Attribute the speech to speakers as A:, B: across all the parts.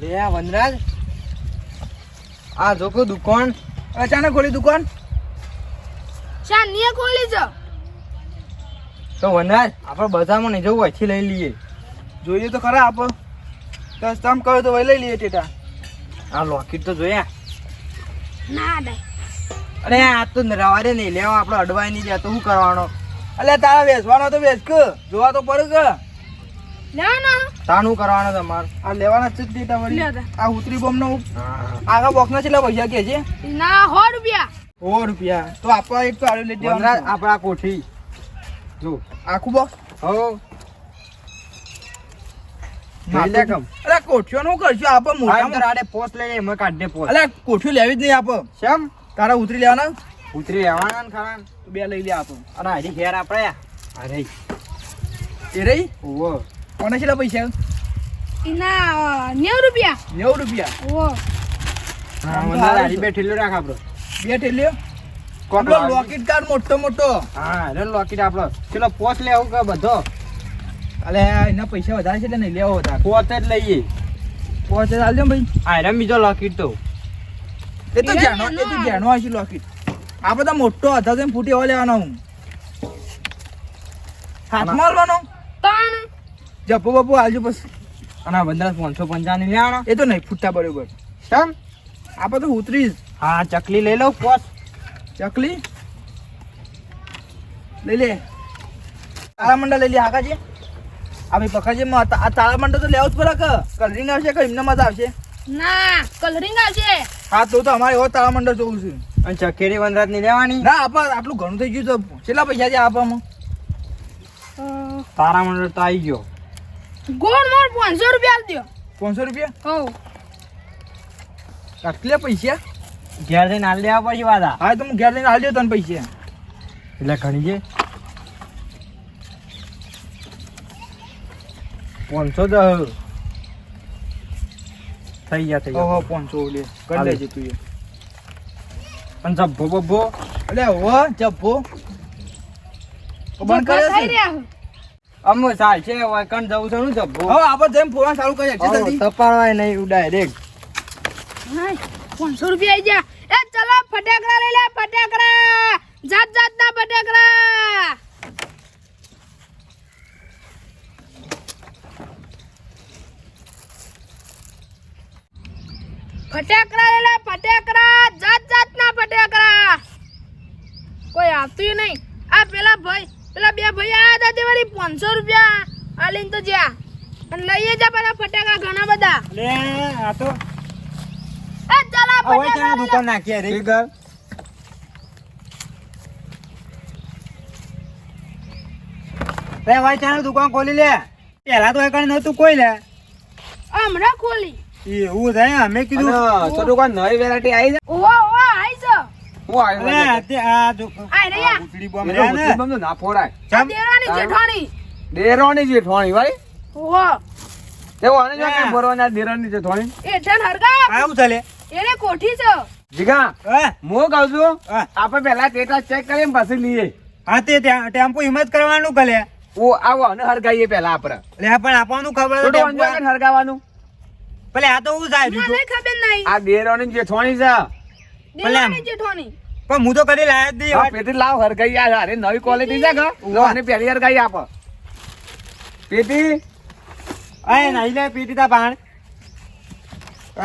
A: લે આ વનરાજ. આ જોકો દુકાન.
B: અચાનક ખોલી દુકાન?
C: શાનીએ ખોલી છે?
A: તો વનરાજ આપણે બજારમાં નહીં જવું અહીંથી લઈ લઈએ.
B: જોઈએ તો ખરા આપ કસ્ટમ કહો તો લઈ લઈએ ટેટા.
A: આ લોકેટ તો જોયા.
C: ના દે.
A: અરે આ તો રવાડે નહીં. લેવા આપણે અડવાય નહીં. જાય તો શું કરવાનો?
B: અલ્યા તારા વેચવાનો તો વેચ જોવા તો પડે કે
C: લેવા ના
A: તાણ શું કરવાનો તમારે.
B: આ લેવાના છે ટેટા વળી આ ઉતરી બોમ નો આગા બોક્સ ના છેલ્લા પૈસા કે છે?
C: ના સો રૂપિયા.
B: સો રૂપિયા. તો આપવા એક તો આડું લઈ
A: વનરાજ આપણા કોઠી. જો.
B: આખું બોક્સ
A: હો.
B: અરે કોઠીઓ નું કરશું આપો
A: મોટા
B: મોટા
A: પોસ્ટ લઈ જાય એમાં કાઢ દે પોસ્ટ
B: અરે કોઠીઓ લેવી જ નહીં આપો.
A: શેમ?
B: તારા ઉતરી લેવાના?
A: ઉતરી લેવાના ને ખરા
B: બે લઈ લે આપો.
A: અરે હજી ઘેર આપણે અરે
B: એ રહી?
A: ઓવો
B: કોને કેટલા પૈસા?
C: એના નેવું રૂપિયા.
B: નેવું રૂપિયા?
C: ઓ.
A: હા
B: છે.
A: બેઠેલો રાખ આપણો.
B: બે ઠેલ્યો
A: કોટ
B: લોકેટ કાર્ડ મોટો મોટો.
A: હા રે લોકેટ આપણો. ચલો પોસ લેવો કે બધો?
B: અલે એના પૈસા વધારે છે એટલે નહીં લેવો વધારે.
A: પોત જ લઈએ.
B: પોત ચાલજો ને ભાઈ.
A: આ રે બીજો લોકેટ તો.
B: એ તો જાણો એ તો જાણો હશે લોકેટ આ બધા મોટો હતા તો ફૂટી એવો લેવાનો હું. હાથમાં
C: ત્રણ
B: જપો બપો આવજો બસ.
A: અને બંદર પાંચસો પંચાવન લેવાના
B: એ તો નહીં ફૂટતા બરોબર.
A: કેમ
B: આપણે તો ઉતરીશ
A: હા ચકલી લઈ લઉં પોસ્ટ
B: ચકલી? લઈ લે. તારા મંડળ લઈ લે હાકાજી આ ભાઈ પકડજે માં આ તારા મંડળ તો લેવું જ પડે કે. કલરિંગ આવશે કે એમને મત આવશે?
C: ના કલરિંગ આવશે.
B: હા તો તો અમારે એવો તારા મંડળ જોવું છે.
A: અને ચકેરી વનરાજની લેવાની?
B: ના આપ આટલું ઘણું થઈ ગયું તો કેટલા પૈસા છે આપવામાં?
A: તારા મંડળ તો આવી ગયો.
C: ગોળ મોળ પાંચસો રૂપિયા આલ દ્યો.
B: પાંચસો રૂપિયા?
C: હો
B: આટલા પૈસા?
A: ઘેર જઈને હાલ દેવા પછી. વાદા
B: હા તો હું ઘેર લઈને દેવ તને પૈસા.
A: એટલે ઘણી છે. પાંચસો દસ થઈ ગયા થઈ ગયા.
B: ઓહો પાંચસો લે. કરી
A: હાલે.
B: લેજે તું એ.
A: અને જબ્બો બબ્બો.
B: અરે હો જબ્બો. બંધ કરે છે.
C: રહ્યા
A: અમુ સાલ છે વાયકણ જવું છે નું જબ્બો
B: હવે આપણે જેમ ફોન ચાલુ કરીએ છે જલ્દી.
A: તપાડવાય નહીં ડાયરેક્ટ
C: હાય, પાંચસો રૂપિયા આઈ ગયા. એ ચલો ફટાકડા લઈ લે ફટાકડા. જાત જાતના ફટાકડા. ફટાકડા લઈ લે ફટાકડા. જાત જાતના ફટાકડા. કોઈ આવતું નહીં. આ પેલા ભાઈ પેલા બે ભાઈ વળી પાંચસો રૂપિયા. આલીને તો જ્યાં. અને લઈએ જા બધા ફટાકા ઘણા બધા.
A: લે આ તો.
C: એ ચલા.
A: દુકાન નાખી રે. રે ભાઈ ત્યાં દુકાન ખોલી લે. પેલા તો એકણ નતું કોઈ લે.
C: હમણાં ખોલી.
A: એવું થાય અમે કીધું.
D: તો દુકાન નવી વેરાયટી આવી છે હું આવી
A: અરે તે આ જો
C: આઈ રહ્યા.
A: ઉતરી બોમ્બ
D: એનો
A: રહ્યા ને.
D: મુસ્લિમ તો ના ફોડાય.
C: આ દેવાની જેઠાણી.
D: દેરાણી જેઠવાણી ભાઈ.
C: ઓહો.
D: એવું આને જો
A: હા.
D: ભરવાના દેરાણી જેઠવાણી
C: એ ઠન હરગા
A: આવું ચાલે
C: એને કોઠી છે.
D: જીગા
A: હે?
D: કહું છું આપણે પહેલા ટેટા ચેક કરીએ ને પછી લઈએ.
A: હા તે ત્યાં ટેમ્પો હિંમત કરવાનું કલે
D: ઓ આવો અને હરગાઈએ પહેલા આપણે.
A: લે પણ આપવાનું ખબર
D: તો હરગાવાનું?
A: ભલે આ તો હું
C: મને ખબર નહીં.
D: આ જેઠવાણી છે.
C: દેવાની
A: પણ હું તો કદી લાયા જ નહીં.
D: પેટી લાવ હરગાઈ આ અરે નવી ક્વોલિટી છે કે લો આને પહેલી હરગાઈ આપ. પેટી?
A: આય નહીં લે પેટી તા પાણ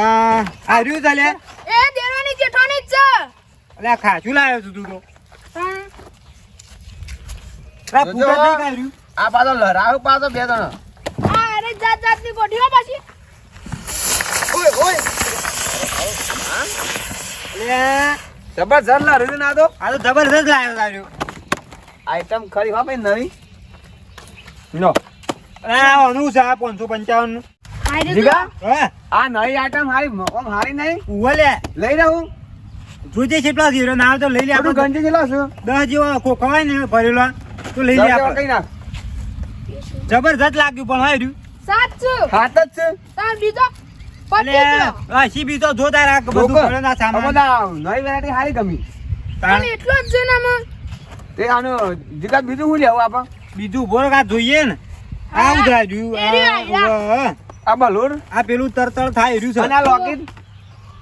A: આ આ રહ્યું ચાલે
C: એ દેવાની જેઠાણી જ છે.
A: અલે આ ખાચું લાયો તું તું. તો
D: જોજો.
A: ફૂટ નહીં કાઢ્યું
D: આ પાછો લરાવ પાછો બે જણ.
C: આ અરે જાત જાતની કોઠીઓ પાછી.
B: ઓય ઓય.
D: જબરજસ્ત તો
A: આ તો લાવ્યો
D: આઈટમ ખરી હો ભાઈ નવી.
A: લો. અરે છે આ પાંચસો પંચાવન
D: આ નવી આઈટમ હારી મોકમ હારી નહીં
A: ઊભો લે.
D: લઈ રહું.
A: જોજે કેટલા જીરો. ના તો લઈ લે
D: આપણું. ગંજી જેલો છું?
A: દસ જેવો ખોખવાય ને ભરેલો. તો લઈ લે આપણે.
D: કઈ નાખ?
A: જબરદસ્ત લાગ્યું પણ હાર્યું.
C: સાત
D: હાથ જ છે.
C: તાર બીજો.
A: આ સીબી તો જોતા રાખ બધું પડે
D: ના
A: સામાન.
D: બધા નવી વેરાયટી હારી ગમી.
C: પણ એટલો જ છે ને આમાં.
D: તે આનો જીગા બીજું શું લેવું આપા
E: બીજું ઊભો કા આ જોઈએ ને. આ
C: ઉધરા જોયું આ
E: આ
D: આ.
E: આ પેલું તરતર થાય રહ્યું
D: અને આ
E: છે
D: લોકેટ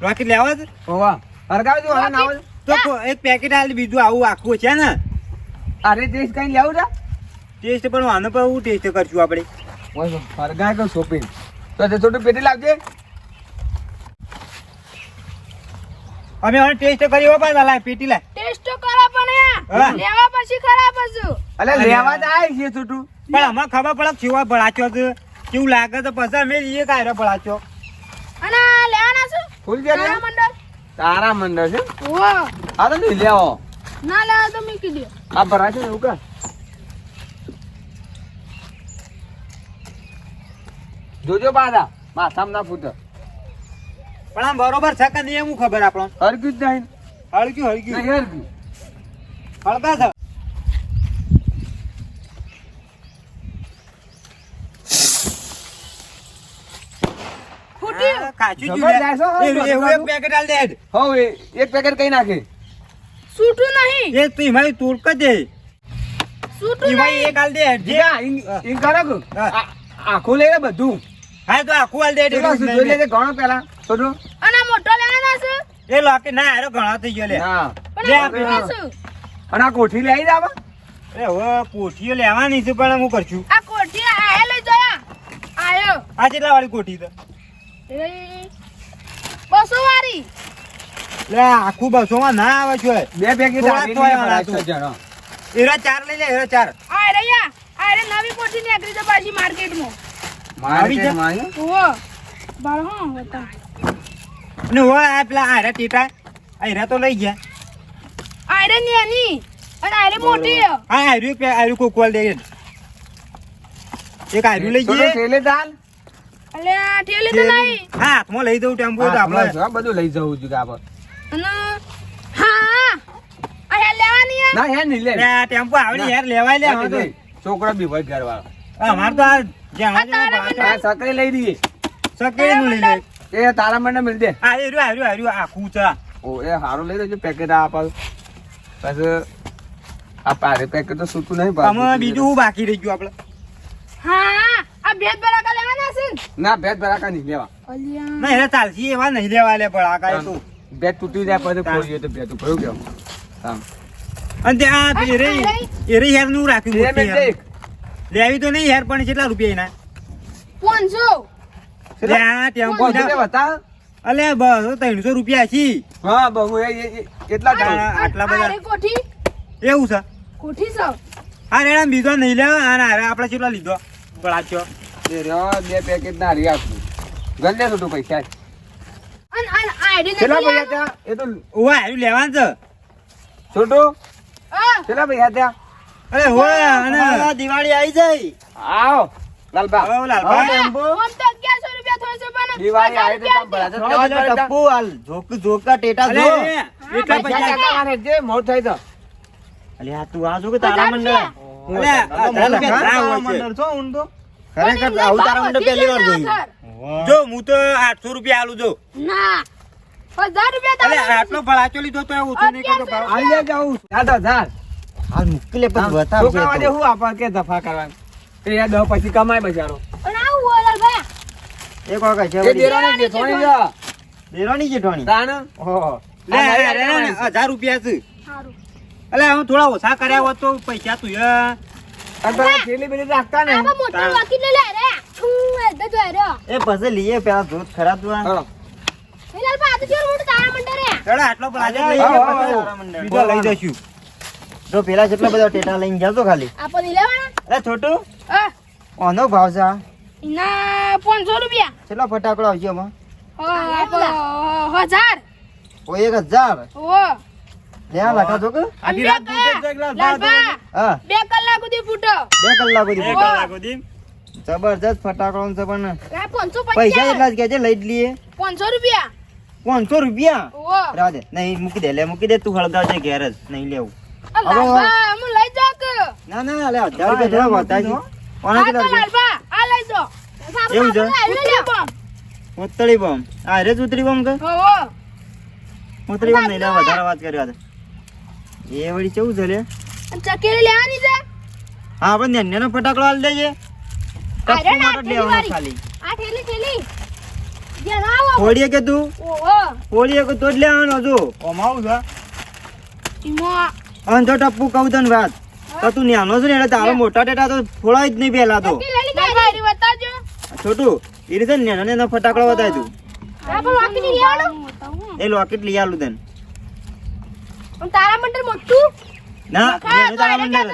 E: રોકેટ લેવા જ
D: ઓવા હરગાવજો હવે નાવ આવે
E: તો એક પેકેટ આલ બીજું આવું આખું છે ને.
D: અરે ટેસ્ટ કઈ લેવું છે?
E: ટેસ્ટ પણ આનો પર હું ટેસ્ટ કરશું આપણે.
D: ઓય હરગાય કે શોપિંગ તો તે છોટું પેટી લાવજે.
E: અમે હવે ટેસ્ટ કર્યો પણ લાય પીટી લાય
C: ટેસ્ટ કરો પણ લેવા પછી ખરાબ હશું
D: અલે લેવા તો આવી છે છોટું.
E: પણ અમે ખબર પડે કેવા ભળાચો છે. કેવું લાગે તો પછી અમે એ કાયરો ભળાચો
C: અને લેવાના છું?
D: ફૂલ જે
C: તારા મંડળ?
D: તારા મંડળ છે?
C: ઓ
D: આ તો નહીં લેવો.
C: ના લેવા તો મૂકી દો
D: આ ભરાચો ને એવું કર. જોજો બાદા માથામાં ના ફૂટે.
E: પણ આમ બરોબર છે કે નહીં એમ ખબર આપણો
D: હળગ્યું જ નહીં.
E: હળગ્યું હળગ્યું.
D: નહીં હરગ્યું.
E: હળગા છે? કાચું એવું- એક પેકેટ આલ દે.
D: હવે એક પેકેટ કઈ નાખે?
C: સૂટું નહીં.
E: એ તું ભાઈ તોડક જ દે.
C: સૂટું નહીં.
E: એક આલ દે. જે-
D: કરો. આ- આખું લે બધું.
E: હા તો આખું આલ દે
D: ઘણો પેલા છોટું
C: અને મોટો લેવાનો છે?
E: એ લાકે ના હારો ઘણા થઈ ગયો લે.
D: ના.
E: લે આપણે.
D: અને આ કોઠી લઈ જાવ?
E: એ હવે કોઠીઓ લેવાની છે પણ હું કરશું.
C: આ કોઠી આયે લઈ જયા આયો.
E: આ કેટલા વાળી કોઠી
C: તો બસો વાળી.
E: લે આખું બસો માં ના આવે છે.
D: બે પેકેટ.
E: એરા ચાર લઈ લે એરા ચાર.
C: આ રહ્યા આ રે નવી કોઠી નીકળી તો પાછી માર્કેટમાં.
D: માર્કેટમાં આવ્યું?
C: ઓહો. બાર હા બતા
E: આ પેલા આરા ટેટા તો લઈ ગયા.
C: આ રે નાની અને આ મોટી
E: હા આર્યું પે આર્યું કોકવાલ દે એક આર્યું લઈ
D: ગયા.
C: અલે તો નહીં.
E: હા હાથમાં લઈ દઉં ટેમ્પો તો આપણે.
D: બધું લઈ જવું જોઈએ આપણે.
C: અને હા આ લેવાની
D: ના હે નહીં લે.
E: ટેમ્પો આવડી યાર લેવાય લે હવે.
D: છોકરો બી ભાઈ ઘરવાળો.
E: અમાર તો આ
D: સકરી લઈ દઈએ.
E: લઈ લે.
D: એ તારા મને મિલ દે.
E: આ એ રહ્યો આ આખું છે.
D: ઓ એ સારું લઈ લેજો પેકેટ આ પાછું પછી આ પારે પેકેટ તો સૂતું નહીં
E: અમે બીજું બાકી રહી ગયું આપણે
C: હા આ ભેદ ભરાકા લેવાના છે ના?
D: ભેદ ભરાકા નહીં લેવા.
E: ના એટલે ચાલતી એવા નહીં લેવા લે બળાકા તો.
D: ભેદ તૂટી જાય પછી ખોલી તો ભેદ ભયું કેવું હા
E: અને તે આ એરે એરે યારનું રાખ્યું લેવી તો નહીં હેર પણ કેટલા રૂપિયા એના?
D: 500
E: અલે બસ ત્રણસો રૂપિયા છી.
D: હા બહુ એટલા.
E: આટલા બધા.
C: કોઠી?
E: એવું છે?
C: કોઠી છે?
E: હા રેડા બીજો નહીં લેવા અને હારે આપણે કેટલા લીધો? પડાચ્યો
D: બે પેકેટ ના રી આપું છોટું પૈસા. કેટલા પૈસા ત્યાં એ તો
E: ઓવા હાર્યું લેવાનું છે.
D: છોટું
C: હા.
D: કેટલા પૈસા ત્યાં
E: અરે હોય અને દિવાળી આવી જાય
D: આવો લાલબા.
E: લાલબા.
D: ટેમ્પો.
C: આમ તો 1100 રૂપિયા થાય છે પણ
D: દિવાળી આવી તો
C: રૂપિયા
D: તમે ભરા ટપ્પુ હાલ જોક જોકા ટેટા
E: અલે, એટલા
D: પૈસા
E: પૈસા
D: જે મોટ થાય તો.
E: અલે આ તું આ જો કે
C: તારા મંડળ.
E: અલે આ તારા મંડળ ના હોય છે.
C: ખરેખર આવું તારા મંડળ પહેલી વાર જોયું.
E: જો હું તો આઠસો રૂપિયા આલું જો
C: ના. હજાર રૂપિયા
E: અલે આટલો ભડાચો લીધો તો ઓછો નહીં કરતો ભાવ.
D: આવી. જા. આપવા કે દફા કરવા એ પછી કમાય
C: હોય લાલભાઈ
D: એ દેરાણી જેઠવાણી છે. તાણ?
E: લે, લે, લે, લે, હજાર રૂપિયા છે
C: સારું
E: અલે હું થોડા ઓછા કર્યા હોત તો પૈસા તું
D: અને પેલા બેલી રાખતા ને.
C: આ મોટો
E: તારા-
C: વાકી લે રે. હું દે જો રે
F: એ પછી લઈએ પેલા જોત ખરા તું.
D: હા.
C: એ લાલભાઈ આ તો કેવું મોટું તારા મંડળ રે.
E: ચડા આટલો ભડાચો લઈ પછી
F: આવો.
E: બીજો લઈ જશું
F: જો પેલા જેટલા બધા ટેટા લઈને જાજો ખાલી.
C: આપો ની લેવાના.
F: અરે છોટું.
C: હા.
F: આનો ભાવ છે?
C: ના 500 રૂપિયા.
F: કેટલો ફટાકડો આવશે આમાં
C: હજાર.
F: ઓ એક હજાર?
C: ઓ.
F: લે લખા જો કે?
E: આખી રાત ફૂટે જ એકલા
F: હા.
C: બે કલાક સુધી ફૂટો.
F: બે કલાક
E: એક
F: સુધી
E: કલાક સુધી.
F: જબરજસ્ત ફટાકડો છે પણ. પૈસા એટલા જ કે છે લઈ જ લઈએ.
C: 500 રૂપિયા.
F: પાંચસો રૂપિયા? રાજે નહીં મૂકી દે. લે મૂકી દે. તું હળગાવજે ઘેર જ. નહીં લેવું. ના ના લે હજાર રૂપિયા થોડા વધતા છે કોના
C: આ તો
F: કેટલા રૂપિયા
C: લાલભા આ લઈ જાઓ
F: એવું છે? ઉતળી બોમ. આ રે જ ઉતરી બોમ કે?
C: હો
F: ઉતરી બોમ નહીં લે વધારે વાત કર્યો આ એ વળી કેવું છે લે?
C: ચકેલી લેવાની છે?
E: હા આપણે નો ફટાકડો હાલ દેજે.
C: અરે ના,
E: માટે લેવાનો
C: ઠેલી
E: ખાલી.
C: આ ઠેલી ઠેલી.
E: હોળીએ કે તું? હોળીએ કે તો જ લેવાનો હજુ
A: ઓમાં છે?
C: ઈમો
E: અને ટપ્પુ કહું તને વાત. તો તું નાનો છે ને એટલે તારો મોટા ટેટા તો ફોડાય જ નહીં પેલા તો. છોટું એ રીતે નેનો નેનો ફટાકડો બતાય તું
C: આ પણ વાકી ની લેવાનું
E: એ લોકેટ લઈ આલું તને
C: તારા મંડળ મોટું
E: ના તારા મંડળ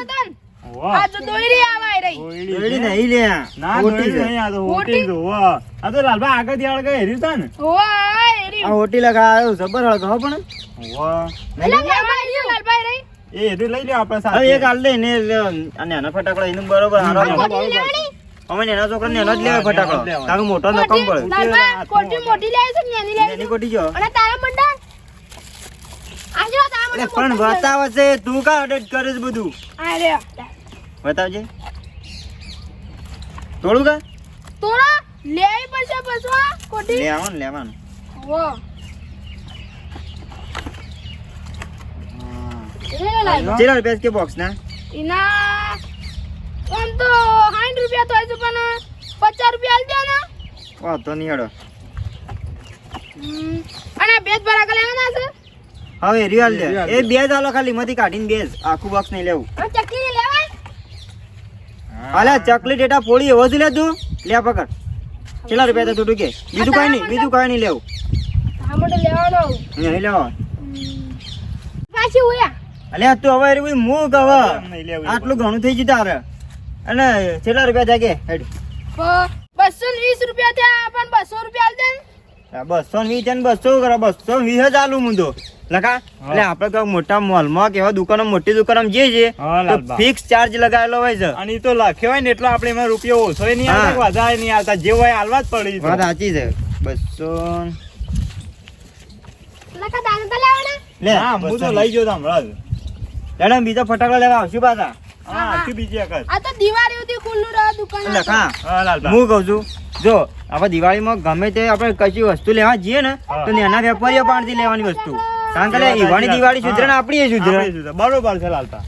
A: વાહ
C: આ તો દોયરી આવાય રહી
A: છે.
E: નહીં લે
A: ના
E: હોટી
A: હોટી નહીં આ તો હોટી છે વાહ આ તો લાલભાઈ આગળથી આગળ હેરી તા ને
C: ઓય હેરી
E: આ હોટી લગાવ્યો જબર હળગો પણ
A: વાહ
C: એલા લાલભાઈ રહ્યું, લાલભાઈ રહી
A: એ હેર્યું લઈ લે આપણે સાથે
E: એક હાલ દે ને અને આના ફટાકડા એનું બરોબર હારો અમે નાના છોકરાને નેનો જ લેવાય ફટાકડો.
A: નેનો
E: કે મોટો નકમ
C: કોટી
E: પડે.
C: કોટી મોટી લેવી છે નાની લેવી છે?
E: કોટી જો
C: અને તારા મંડા? આજો તારા મંડા
E: પણ બતાવે છે તું કા અડેટ કરે છે બધું?
C: અરે
E: બતાવજે. થોડું કા?
C: તોરા લેવી પડશે પછી આ કોટી
E: લેવાનું લેવાનું
C: વો
E: ચેલા રૂપિયા કે બોક્સ ના?
C: એના આમ તો સાઠ રૂપિયા થાય છે પણ પચાસ રૂપિયા આલજો ને.
E: વાંધો નહીં હેડો.
C: અને બેજ ભરા લેવાના છે?
E: હવે રિયલ
A: દે
E: એ બેજ આલો ખાલી મથી કાઢીને બેજ. આખું બોક્સ નહીં લેવું.
C: ચકલી લેવાય?
E: અલે ચકલી ડેટા ફોડી એવો જ લે તું. લે પકડ. કેટલા રૂપિયા તો તૂટું કે બીજું કઈ નહીં બીજું કઈ નહીં લેવું.
C: આ મોટો લેવાનો
E: નહીં લેવો.
C: પાછી ઉયા.
E: અલે તું હવે મૂક હવે. આટલું ઘણું થઈ ગયું તારે. અને કેટલા રૂપિયા થાય કે? હેડ.
C: બસો વીસ રૂપિયા થયા પણ બસો રૂપિયા આલ દે
E: બસો વીસ અને બસો કરો બસો વીસ જ આલુ હું તો. લખા એટલે આપણે કોઈ મોટા મોલમાં કેવા દુકાનો મોટી દુકાનો જઈએ છીએ
A: હા,
E: તો
A: લાલબા.
E: ફિક્સ ચાર્જ લગાવેલો હોય છે.
A: અને ઈ તો લખ્યો હોય ને એટલો આપણે એમાં રૂપિયો ઓછો નહીં
E: આવે
A: આવતા વધારે નહીં આવતા જે હોય હાલવા જ પડી
E: વાત સાચી છે. બસો લે
A: હા હું તો લઈ ગયો તો હમણાં જ.
E: મેડમ બીજો ફટાકડા લેવા આવશું પાછા.
A: હા
E: કઉ છું જો આપણે દિવાળીમાં ગમે તે આપણે કશી વસ્તુ લેવા જઈએ ને તો એના વેપારીઓ પાસેથી લેવાની વસ્તુ. કારણ કે દિવાળી સુધરે ને આપણી એ સુધરે?
A: બરોબર છે લાલતા